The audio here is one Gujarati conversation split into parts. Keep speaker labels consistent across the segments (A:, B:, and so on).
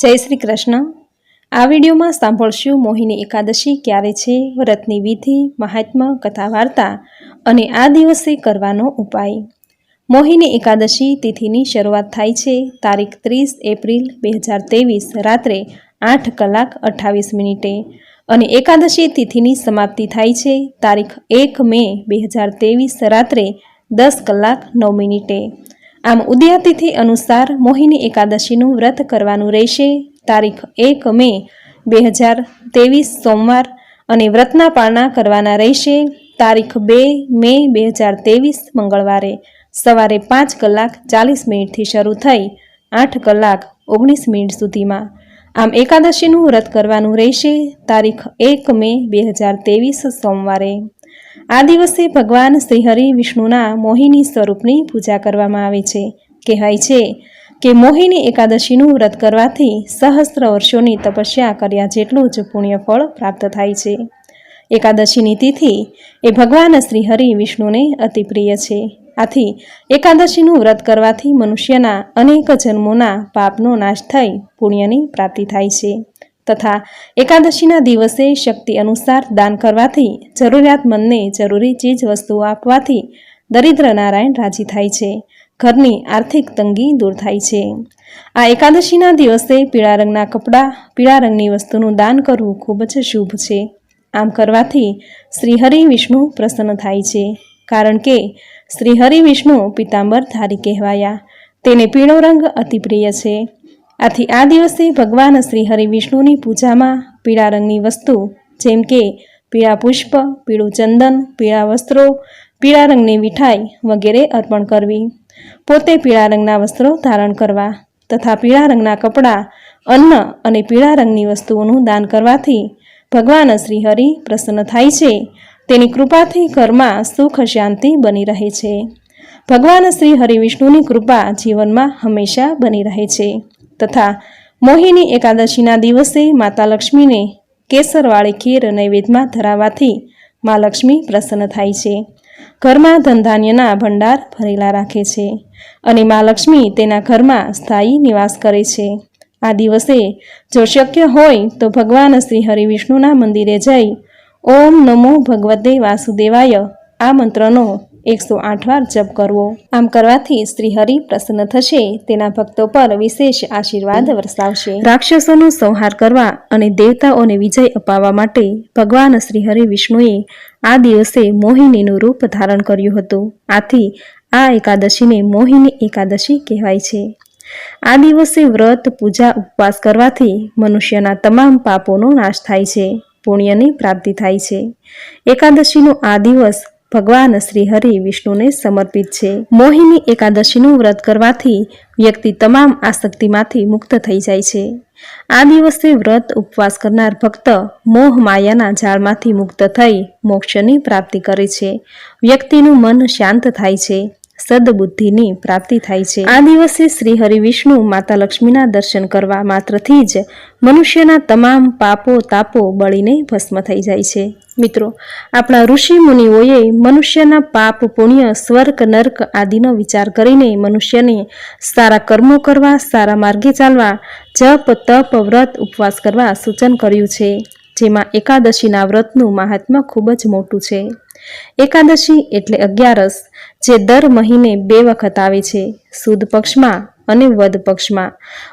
A: જય શ્રી કૃષ્ણ. આ વિડીયોમાં સાંભળશું મોહિની એકાદશી ક્યારે છે, વ્રતની વિધિ, મહાત્મા કથા વાર્તા અને આ દિવસે કરવાનો ઉપાય. મોહિની એકાદશી તિથિની શરૂઆત થાય છે, તારીખ ત્રીસ એપ્રિલ બે હજાર ત્રેવીસ રાત્રે આઠ કલાક અઠ્ઠાવીસ મિનિટે અને એકાદશી તિથિની સમાપ્તિ થાય છે, તારીખ એક મે બે હજાર ત્રેવીસ રાત્રે દસ કલાક નવ મિનિટે. આમ ઉદયાતિથિ અનુસાર મોહિની એકાદશીનું વ્રત કરવાનું રહેશે. તારીખ એક મે બે હજાર ત્રેવીસ સોમવાર અને વ્રતના પાળના કરવાના રહેશે. તારીખ બે મે બે હજાર ત્રેવીસ મંગળવારે સવારે પાંચ કલાક ચાલીસ મિનિટથી શરૂ થઈ આઠ કલાક ઓગણીસ મિનિટ સુધીમાં. આમ એકાદશીનું વ્રત કરવાનું રહેશે. તારીખ એક મે બે હજાર ત્રેવીસ સોમવારે. આ દિવસે ભગવાન શ્રીહરિ વિષ્ણુના મોહિની સ્વરૂપની પૂજા કરવામાં આવે છે. કહેવાય છે કે મોહિની એકાદશીનું વ્રત કરવાથી સહસ્ત્ર વર્ષોની તપસ્યા કર્યા જેટલું જ પુણ્યફળ પ્રાપ્ત થાય છે. એકાદશીની તિથિ એ ભગવાન શ્રીહરિ વિષ્ણુને અતિ પ્રિય છે. આથી એકાદશીનું વ્રત કરવાથી મનુષ્યના અનેક જન્મોના પાપનો નાશ થઈ પુણ્યની પ્રાપ્તિ થાય છે. તથા એકાદશીના દિવસે શક્તિ અનુસાર દાન કરવાથી જરૂરિયાતમંદને જરૂરી ચીજ વસ્તુઓ આપવાથી દરિદ્ર નારાયણ રાજી થાય છે. ઘરની આર્થિક તંગી દૂર થાય છે. આ એકાદશીના દિવસે પીળા રંગના કપડાં, પીળા રંગની વસ્તુનું દાન કરવું ખૂબ જ શુભ છે. આમ કરવાથી શ્રી હરિ વિષ્ણુ પ્રસન્ન થાય છે. કારણ કે શ્રી હરિ વિષ્ણુ પિતાંબર ધારી કહેવાયા. તેને પીળો રંગ અતિ પ્રિય છે. આથી આ દિવસે ભગવાન શ્રી હરિ વિષ્ણુની પૂજામાં પીળા રંગની વસ્તુ, જેમ કે પીળા પુષ્પ, પીળું ચંદન, પીળા વસ્ત્રો, પીળા રંગની મીઠાઈ વગેરે અર્પણ કરવી. પોતે પીળા રંગના વસ્ત્રો ધારણ કરવા તથા પીળા રંગના કપડાં, અન્ન અને પીળા રંગની વસ્તુઓનું દાન કરવાથી ભગવાન શ્રી હરિ પ્રસન્ન થાય છે. તેની કૃપાથી ઘરમાં સુખ શાંતિ બની રહે છે. ભગવાન શ્રી હરિ વિષ્ણુની કૃપા જીવનમાં હંમેશા બની રહે છે. તથા મોહિની એકાદશીના દિવસે માતા લક્ષ્મીને કેસરવાળી ખીર નૈવેદ્યમાં ધરાવવાથી મા લક્ષ્મી પ્રસન્ન થાય છે. ઘરમાં ધનધાન્યના ભંડાર ભરેલા રાખે છે અને મા લક્ષ્મી તેના ઘરમાં સ્થાયી નિવાસ કરે છે. આ દિવસે જો શક્ય હોય તો ભગવાન શ્રી હરિ વિષ્ણુના મંદિરે જઈ ઓમ નમો ભગવતે વાસુદેવાય આ મંત્રનો એકસો આઠ વાર જપ કરવો. આમ કરવાથી શ્રીહરિ પ્રસન્ન થશે, તેના ભક્તો પર વિશેષ આશીર્વાદ વરસાવશે. રાક્ષસોનો સંહાર કરવા અને દેવતાઓને વિજય અપાવવા માટે ભગવાન શ્રીહરિ વિષ્ણુએ આ દિવસે મોહિનીનું રૂપ ધારણ કર્યું હતું. આથી આ એકાદશીને મોહિની એકાદશી કહેવાય છે. આ દિવસે વ્રત, પૂજા, ઉપવાસ કરવાથી મનુષ્યના તમામ પાપોનો નાશ થાય છે, પુણ્યની પ્રાપ્તિ થાય છે. એકાદશીનો આ દિવસ ભગવાન શ્રી હરિ વિષ્ણુને સમર્પિત છે. મોહિની એકાદશીનું વ્રત કરવાથી વ્યક્તિ તમામ આસક્તિમાંથી મુક્ત થઈ જાય છે. આ દિવસે વ્રત ઉપવાસ કરનાર ભક્ત મોહ માયાના જાળમાંથી મુક્ત થઈ મોક્ષની પ્રાપ્તિ કરે છે. વ્યક્તિનું મન શાંત થાય છે. સદબુદ્ધિની પ્રાપ્તિ થાય છે. આ દિવસે શ્રી હરિ વિષ્ણુ માતા લક્ષ્મીના દર્શન કરવા માત્રથી જ મનુષ્યના તમામ પાપો તાપો બળીને ભસ્મ થઈ જાય છે. મિત્રો, આપણા ઋષિ મુનિઓએ મનુષ્યના પાપ, પુણ્ય, સ્વર્ગ, નર્ક આદિનો વિચાર કરીને મનુષ્યને સારા કર્મો કરવા, સારા માર્ગે ચાલવા, જપ, તપ, વ્રત, ઉપવાસ કરવા સૂચન કર્યું છે. જેમાં એકાદશીના વ્રતનું મહાત્મ્ય ખૂબ જ મોટું છે. એકાદશી એટલે અગિયારસ, જે દર મહિને બે વખત આવે છે, સુદ પક્ષમાં અને વદ પક્ષમાં.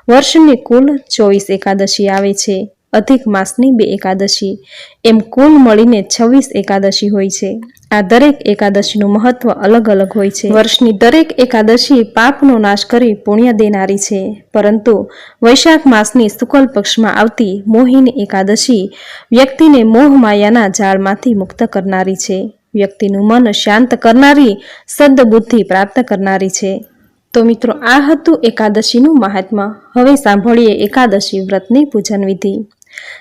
A: વર્ષની કુલ ચોવીસ એકાદશી આવે છે. અધિક માસની બે એકાદશી. એમ કુલ મળીને છવ્વીસ એકાદશી હોય છે. આ દરેક એકાદશીનું મહત્વ અલગ અલગ હોય છે. વર્ષની દરેક એકાદશી પાપનો નાશ કરી પુણ્ય દેનારી છે. પરંતુ વૈશાખ માસની શુકલ પક્ષમાં આવતી મોહિની એકાદશી વ્યક્તિને મોહ માયાના જાળમાંથી મુક્ત કરનારી છે. વ્યક્તિનું મન શાંત કરનારી સદબુદ્ધિ પ્રાપ્ત કરનારી છે. તો મિત્રો, આ હતું એકાદશીનું મહાત્મા હવે સાંભળીએ એકાદશી વ્રતની પૂજન વિધિ.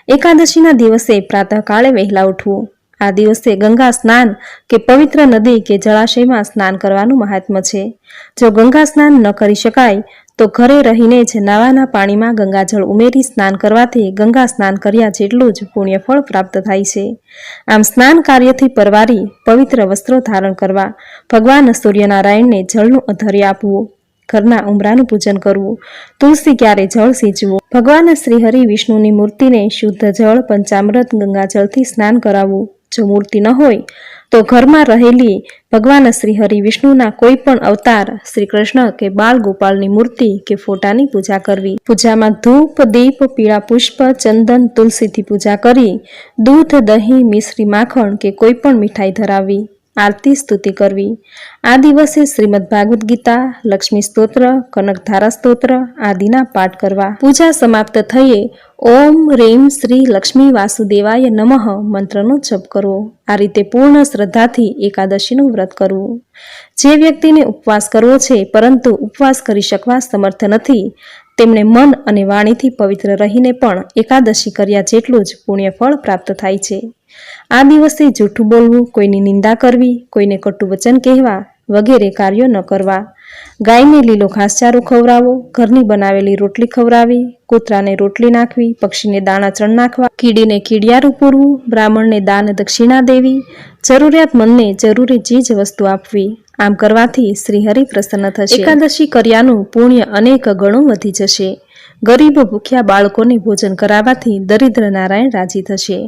A: એકાદશીના દિવસે પ્રાતઃકાળે વહેલા ઉઠવું. આ દિવસે ગંગા સ્નાન કે પવિત્ર નદી કે જળાશયમાં સ્નાન કરવાનું મહાત્મ છે. જો ગંગા સ્નાન ન કરી શકાય તો ઘરે રહીને જ નાવાના પાણીમાં ગંગાજળ ઉમેરી સ્નાન કરવાથી ગંગા સ્નાન કર્યા જેટલું જ પુણ્યફળ પ્રાપ્ત થાય છે. આમ સ્નાન કાર્યથી પરવારી પવિત્ર વસ્ત્રો ધારણ કરવા ભગવાન સૂર્યનારાયણને જળનું અધર્ય આપવું, ઘરના ઉમરાનું પૂજન કરવું, તુલસી ક્યારે જળ સિંચવું, ભગવાન શ્રી હરિ વિષ્ણુની મૂર્તિને શુદ્ધ જળ, પંચામૃત, ગંગાજળથી સ્નાન કરાવવું, જો મૂર્તિ ન હોય તો ઘરમાં રહેલી ભગવાન શ્રી હરિ વિષ્ણુના કોઈ પણ અવતાર શ્રી કૃષ્ણ કે બાલ ગોપાલની મૂર્તિ કે ફોટાની પૂજા કરવી. પૂજામાં ધૂપ, દીપ, પીળા પુષ્પ, ચંદન, તુલસીથી પૂજા કરી, દૂધ, દહીં, મિશ્રી માખણ કે કોઈ પણ મીઠાઈ ધરાવવી આરતી, સ્તુતિ કરવી. આ દિવસે શ્રીમદ ભાગવત ગીતા, લક્ષ્મી સ્તોત્ર, કનકધારા સ્તોત્ર આદિના પાઠ કરવા. પૂજા સમાપ્ત થઈએ ઓમ રેમ શ્રી લક્ષ્મી વાસુદેવાય નમઃ મંત્રનો જપ કરવો. આ રીતે પૂર્ણ શ્રદ્ધાથી એકાદશીનું વ્રત કરવું. જે વ્યક્તિને ઉપવાસ કરવો છે, પરંતુ ઉપવાસ કરી શકવા સમર્થ નથી તેમણે મન અને વાણીથી પવિત્ર રહીને પણ એકાદશી કર્યા જેટલું જ પુણ્યફળ પ્રાપ્ત થાય છે. આ દિવસે જૂઠું બોલવું, કોઈની નિંદા કરવી, કોઈને કટુ વચન કહેવા વગેરે કાર્યો ન કરવા. ગાયને લીલો ઘાસચારો ખવડાવો, ઘરની બનાવેલી રોટલી ખવડાવી, કૂતરાને રોટલી નાખવી, પક્ષીને દાણા ચણ નાખવા, કીડીને કીડિયારું પૂરવું, બ્રાહ્મણને દાન દક્ષિણા દેવી જરૂરિયાતમંદને જરૂરી ચીજ વસ્તુ આપવી. આમ કરવાથી શ્રીહરિ પ્રસન્ન થશે. એકાદશી કર્યાનું પુણ્ય અનેક ગણો વધી જશે. ગરીબ ભૂખ્યા બાળકોને ભોજન કરાવવાથી દરિદ્ર નારાયણ રાજી થશે.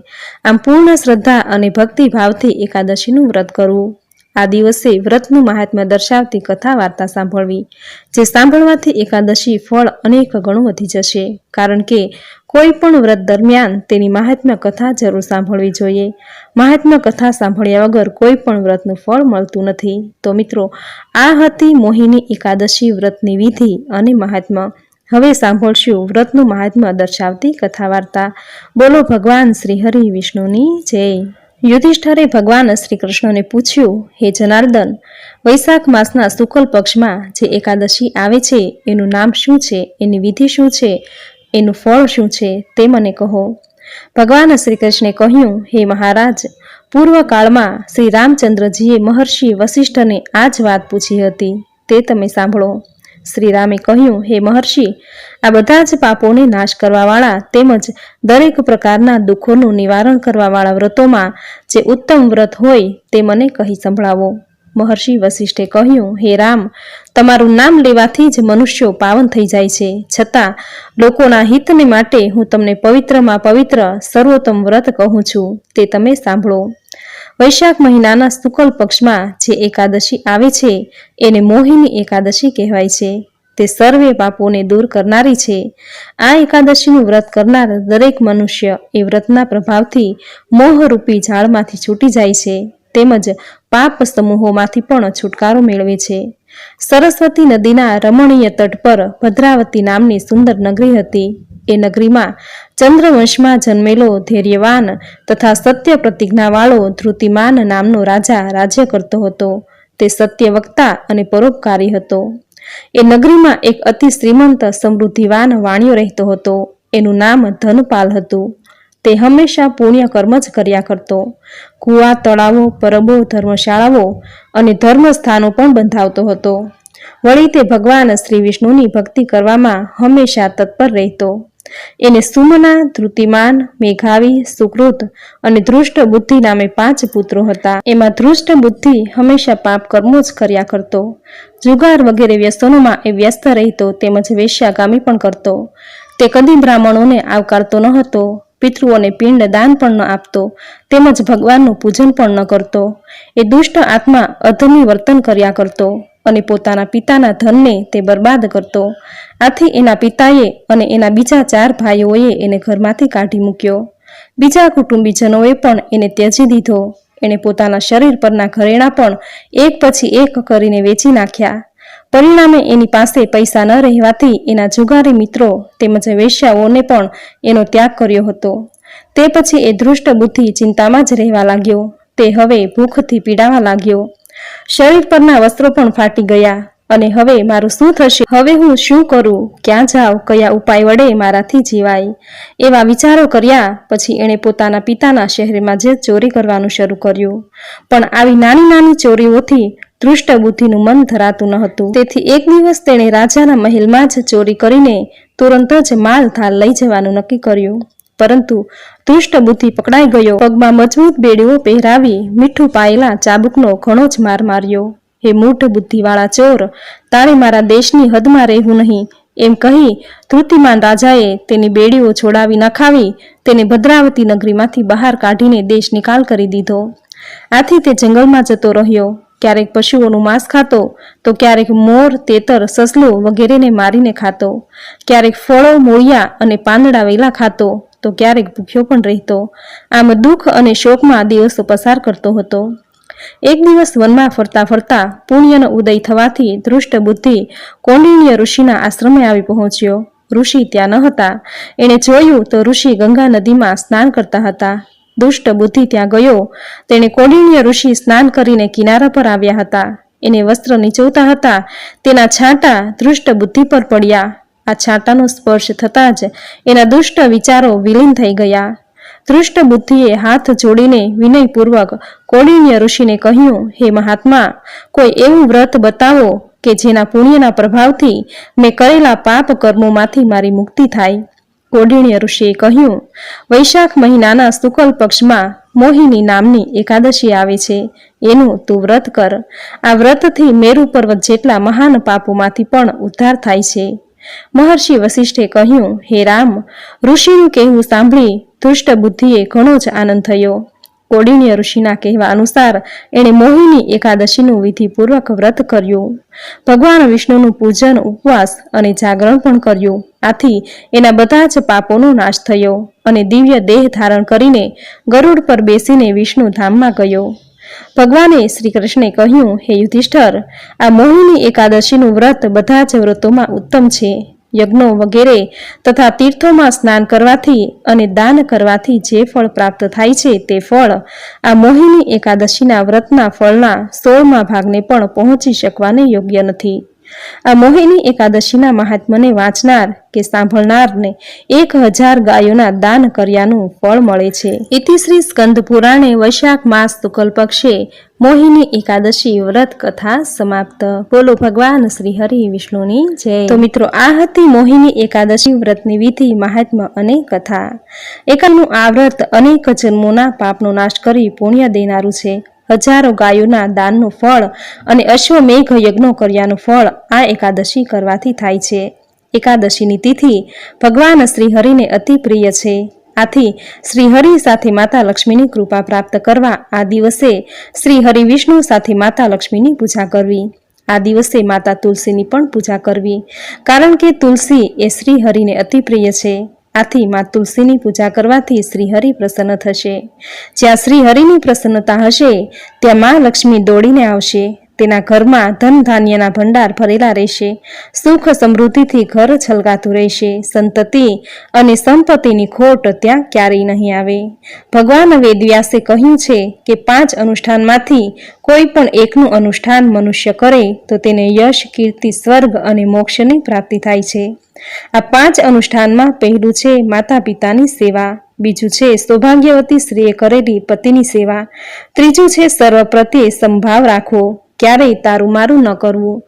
A: આમ પૂર્ણ શ્રદ્ધા અને ભક્તિભાવથી એકાદશીનું વ્રત કરવું. આ દિવસે વ્રતનું મહાત્મ્ય દર્શાવતી કથા વાર્તા સાંભળવી, જે સાંભળવાથી એકાદશી ફળ અનેક ગણું વધી જશે. કારણ કે કોઈ પણ વ્રત દરમિયાન તેની મહાત્મ્ય કથા જરૂર સાંભળવી જોઈએ. મહાત્મ્ય કથા સાંભળ્યા વગર કોઈ પણ વ્રતનું ફળ મળતું નથી. તો મિત્રો, આ હતી મોહિની એકાદશી વ્રતની વિધિ અને મહાત્મ્ય. હવે સાંભળશું વ્રતનું મહાત્મ્ય દર્શાવતી કથા વાર્તા બોલો ભગવાન શ્રી હરિ વિષ્ણુની જય. યુધિષ્ઠરે ભગવાન શ્રી કૃષ્ણને પૂછ્યું, હે જનાર્દન, વૈશાખ માસના શુકલ પક્ષમાં જે એકાદશી આવે છે, એનું નામ શું છે, એની વિધિ શું છે, એનું ફળ શું છે, તે મને કહો. ભગવાન શ્રી કૃષ્ણે કહ્યું, હે મહારાજ, પૂર્વકાળમાં શ્રી રામચંદ્રજીએ મહર્ષિ વશિષ્ઠને આ જ વાત પૂછી હતી, તે તમે સાંભળો. શ્રી રામે કહ્યું, હે મહર્ષિ, આ બધા જ પાપોને નાશ કરવાવાળા તેમજ દરેક પ્રકારના દુઃખોનું નિવારણ કરવાવાળા વ્રતોમાં જે ઉત્તમ વ્રત હોય તે મને કહી સંભળાવો. મહર્ષિ વશિષ્ઠે કહ્યું, હે રામ, તમારું નામ લેવાથી જ મનુષ્યો પાવન થઈ જાય છે. છતાં લોકોના હિતને માટે હું તમને પવિત્રમાં પવિત્ર, સર્વોત્તમ વ્રત કહું છું. તે તમે સાંભળો. વૈશાખ મહિનાના શુકલ પક્ષમાં જે એકાદશી આવે છે, એને મોહિની એકાદશી કહેવાય છે. તે સર્વે પાપોને દૂર કરનારી છે. આ એકાદશીનું વ્રત કરનાર દરેક મનુષ્ય એ વ્રતના પ્રભાવથી મોહરૂપી ઝાડમાંથી છૂટી જાય છે, તેમજ પાપ સમૂહોમાંથી પણ છુટકારો મેળવે છે. સરસ્વતી નદીના રમણીય તટ પર ભદ્રાવતી નામની સુંદર નગરી હતી. એ નગરીમાં ચંદ્રવંશમાં જન્મેલો ધૈર્યવાન તથા સત્ય પ્રતિજ્ઞાવાળો ધૃતિમાન નામનો રાજા રાજ્ય કરતો હતો. તે સત્ય વક્તા અને પરોપકારી હતો. એ નગરીમાં એક અતિ શ્રીમંત સમૃદ્ધિવાન વાણિયો રહેતો હતો. એનું નામ ધનપાલ હતું. તે હંમેશા પુણ્ય કર્મ જ કર્યા કરતો. કુવા, તળાવો, પરબો, ધર્મશાળાઓ અને ધર્મસ્થાનો પણ બંધાવતો હતો. વળી તે ભગવાન શ્રી વિષ્ણુની ભક્તિ કરવામાં હંમેશા તત્પર રહેતો. એને સુમના, ધૃતિમાન, મેઘાવી, સુકૃત અને ધૃષ્ટ બુદ્ધિ નામે પાંચ પુત્રો હતા. એમાં ધૃષ્ટ બુદ્ધિ હંમેશા પાપ કર્મો જ કર્યા કરતો. જુગાર વગેરે વ્યસનોમાં એ વ્યસ્ત રહેતો તેમજ વેશ્યાગામી પણ કરતો. તે કદી બ્રાહ્મણોને આવકારતો ન હતો. પિતૃઓને પિંડ દાન પણ ન આપતો. તેમજ ભગવાનનું પૂજન પણ ન કરતો. એ દુષ્ટ આત્મા અધમી વર્તન કર્યા કરતો. અને પોતાના પિતાના ધનને તે બરબાદ કરતો. આથી એના પિતાએ અને એના બીજા ચાર ભાઈઓએ એને ઘરમાંથી કાઢી મૂક્યો. બીજા કુટુંબીજનોએ પણ એને ત્યજી દીધો. એણે પોતાના શરીર પરના ઘરેણા પણ એક પછી એક કરીને વેચી નાખ્યા. પરિણામે એની પાસે પૈસા ન રહેવાથી એના જુગારી મિત્રો તેમજ વેશ્યાઓને પણ એનો ત્યાગ કર્યો હતો. તે પછી એ દૃષ્ટ બુદ્ધિ ચિંતામાં જ રહેવા લાગ્યો. તે હવે ભૂખથી પીડાવા લાગ્યો. શરીર પરના વસ્ત્રો પણ ફાટી ગયા અને હવે મારું શું થશે? હવે હું શું કરું? ક્યાં જાઉં? કયા ઉપાય વડે મારાથી જીવાય? એવા વિચારો કર્યા પછી એણે પોતાના પિતાના શહેરમાં જે ચોરી કરવાનું શરૂ કર્યું. પણ આવી નાની નાની ચોરીઓથી દૃષ્ટ બુદ્ધિનું મન ધરાતું ન હતું. તેથી એક દિવસ તેણે રાજાના મહેલમાં જ ચોરી કરીને તુરંત જ માલ થાલ લઈ જવાનું નક્કી કર્યું. પરંતુ દુષ્ટ બુદ્ધિ પકડાઈ ગયો. પગમાં મજબૂત બેડીઓ પહેરાવી મીઠું પાયેલા ચાબુકનો ઘણો જ માર માર્યો. હે મૂઢ બુદ્ધિવાળા ચોર, તારે મારા દેશની હદમાં રહેવું નહીં એમ કહી ધૃતિમાન રાજાએ તેની બેડીઓ છોડાવી નખાવી, તેને ભદ્રાવતી નગરીમાંથી બહાર કાઢીને દેશ નિકાલ કરી દીધો. આથી તે જંગલમાં જતો રહ્યો. ક્યારેક પશુઓનું માંસ ખાતો, તો ક્યારેક મોર, તેતર, સસલું વગેરેને મારીને ખાતો. ક્યારેક ફળો, મૂળિયા અને પાંદડા વેલા ખાતો. તો ક્યારેક ભૂખ્યો પણ રહેતો. આમ દુઃખ અને શોકમાં દિવસો પસાર કરતો હતો. એક દિવસ વનમાં ફરતા ફરતા પુણ્યનો ઉદય થવાથી ધૃષ્ટ બુદ્ધિ કૌંડિન્ય ઋષિના આશ્રમે આવી પહોંચ્યો. ઋષિ ત્યાં ન હતા. એણે જોયું તો ઋષિ ગંગા નદીમાં સ્નાન કરતા હતા. દુષ્ટ બુદ્ધિ ત્યાં ગયો. તેણે કૌંડિન્ય ઋષિ સ્નાન કરીને કિનારા પર આવ્યા હતા. એને વસ્ત્ર નીચવતા હતા. તેના છાંટા ધૃષ્ટ બુદ્ધિ પર પડ્યા. આ છાંટાનો સ્પર્શ થતાં જ એના દુષ્ટ વિચારો વિલીન થઈ ગયા. ધૃષ્ટ બુદ્ધિએ હાથ જોડીને વિનયપૂર્વક કૌંડિન્ય ઋષિને કહ્યું, હે મહાત્મા, કોઈ એવું વ્રત બતાવો કે જેના પુણ્યના પ્રભાવથી મેં કરેલા પાપ કર્મોમાંથી મારી મુક્તિ થાય. કોડિણ્ય ઋષિએ કહ્યું, વૈશાખ મહિનાના શુકલ પક્ષમાં મોહિની નામની એકાદશી આવે છે. એનું તું વ્રત કર. આ વ્રતથી મેરુ પર્વત જેટલા મહાન પાપોમાંથી પણ ઉદ્ધાર થાય છે. મહર્ષિ વસિષ્ઠે કહ્યું, હે રામ, ઋષિનું કહેવું સાંભળી દુષ્ટ બુદ્ધિએ ઘણો જ આનંદ થયો. કૌંડિન્ય ઋષિના કહેવા અનુસાર એણે મોહિની એકાદશીનું વિધિપૂર્વક વ્રત કર્યું. ભગવાન વિષ્ણુનું પૂજન, ઉપવાસ અને જાગરણ પણ કર્યું. આથી એના બધા જ પાપોનો નાશ થયો અને દિવ્ય દેહ ધારણ કરીને ગરુડ પર બેસીને વિષ્ણુ ધામમાં ગયો. ભગવાને શ્રી કૃષ્ણે કહ્યું, હે યુધિષ્ઠર, આ મોહિની એકાદશીનું વ્રત બધા જ વ્રતોમાં ઉત્તમ છે. યજ્ઞો વગેરે તથા તીર્થોમાં સ્નાન કરવાથી અને દાન કરવાથી જે ફળ પ્રાપ્ત થાય છે તે ફળ આ મોહિની એકાદશીના વ્રતના ફળના સોળમા ભાગને પણ પહોંચી શકવાને યોગ્ય નથી. આ મોહિની એકાદશીના મહાત્મને વાંચનાર કે સાંભળનારને એક હજાર ગાયોના દાન કર્યાનું ફળ મળે છે. ઇતિશ્રી સ્કંદ પુરાણે વૈશાખ માસ શુક્લ પક્ષે મોહિની એકાદશી વ્રત કથા સમાપ્ત. બોલો ભગવાન શ્રી હરિ વિષ્ણુની જય. તો મિત્રો, આ હતી મોહિની એકાદશી વ્રતની વિધિ મહાત્મ્ય અને કથા. એકાનું આ વ્રત અનેક જન્મોના પાપનો નાશ કરી પુણ્ય દેનારું છે. હજારો ગાયોના દાનનું ફળ અને અશ્વમેઘ યજ્ઞો કર્યાનું ફળ આ એકાદશી કરવાથી થાય છે. એકાદશીની તિથિ ભગવાન શ્રીહરિને અતિ પ્રિય છે. આથી શ્રીહરિ સાથે માતા લક્ષ્મીની કૃપા પ્રાપ્ત કરવા આ દિવસે શ્રી હરિ વિષ્ણુ સાથે માતા લક્ષ્મીની પૂજા કરવી. આ દિવસે માતા તુલસીની પણ પૂજા કરવી. કારણ કે તુલસી એ શ્રી હરિને અતિ પ્રિય છે. આથી મા તુલસીની પૂજા કરવાથી શ્રીહરિ પ્રસન્ન થશે. જ્યાં શ્રીહરિની પ્રસન્નતા હશે, ત્યાં મા લક્ષ્મી દોડીને આવશે. તેના ઘરમાં ધન ધાન્યના ભંડાર ભરેલા રહેશે. સુખ સમૃદ્ધિથી ઘર છલકાતું રહેશે. સંતતિ અને સંપત્તિની ખોટ ત્યાં ક્યારેય નહીં આવે. ભગવાન વેદવ્યાસે કહ્યું છે કે પાંચ અનુષ્ઠાનમાંથી કોઈ પણ એકનું અનુષ્ઠાન મનુષ્ય કરે તો તેને યશ, કીર્તિ, સ્વર્ગ અને મોક્ષની પ્રાપ્તિ થાય છે. આ પાંચ અનુષ્ઠાનમાં પહેલું છે માતા પિતાની સેવા, બીજું છે સૌભાગ્યવતી સ્ત્રીએ કરેલી પતિની સેવા, ત્રીજું છે સર્વ પ્રત્યે સંભાવ રાખવો ક્યારેય તારું મારું ન કરવું.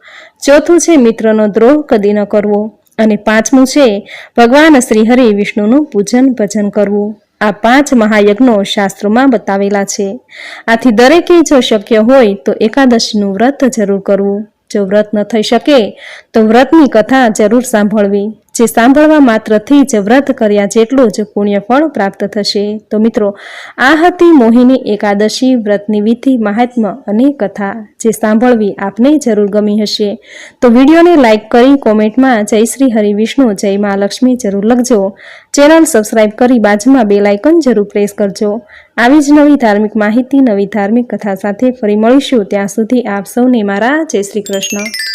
A: ચોથું છે મિત્રનો દ્રોહ કદી ન કરવો. અને પાંચમું છે ભગવાન શ્રી હરિ વિષ્ણુનું પૂજન ભજન કરવું. આ પાંચ મહાયજ્ઞો શાસ્ત્રોમાં બતાવેલા છે. આથી દરેકે જો શક્ય હોય તો એકાદશીનું વ્રત જરૂર કરવું. જો વ્રત ન થઈ શકે તો વ્રતની કથા જરૂર સાંભળવી. જે સાંભળવા માત્રથી જ વ્રત કર્યા જેટલું જ પુણ્ય ફળ પ્રાપ્ત થશે. તો મિત્રો, આ હતી મોહિની એકાદશી વ્રતની વિધિ મહાત્મ્ય અને કથા. જે સાંભળવી આપને જરૂર ગમી હશે. તો વિડીયોને લાઇક કરી કોમેન્ટમાં જય શ્રી હરિવિષ્ણુ જય મા લક્ષ્મી જરૂર લખજો. ચેનલ સબસ્ક્રાઇબ કરી બાજુમાં બે લાઇકન જરૂર પ્રેસ કરજો. આવી જ નવી ધાર્મિક માહિતી, નવી ધાર્મિક કથા સાથે ફરી મળીશું. ત્યાં સુધી આપ સૌને મારા જય શ્રી કૃષ્ણ.